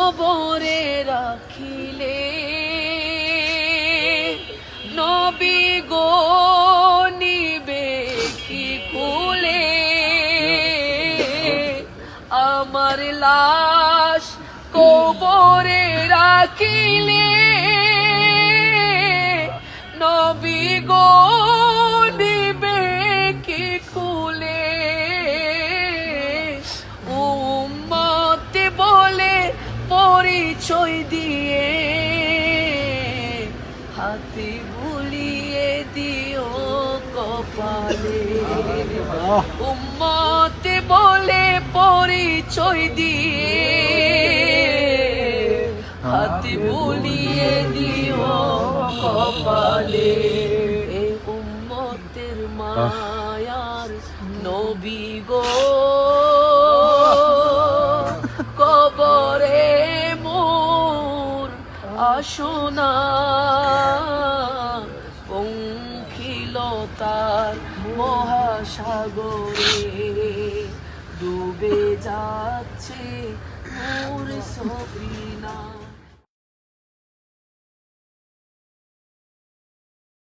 খবরে রাখিলে। নবী গো নিবে কি কুলে? আমার লাশ কবরে রাখিলে। নবী গো পরিচয় দিয়ে হাতে বুলিয়ে দিও কপালে। উম্মত বলে পরিচয় দিয়ে হাতে বুলিয়ে দিও কপালে। এ উম্মতের মায়ার নবী গো। আসনা পঙ্খিলতার মহাসাগরে ডুবে যাচ্ছে মোর সফিনা।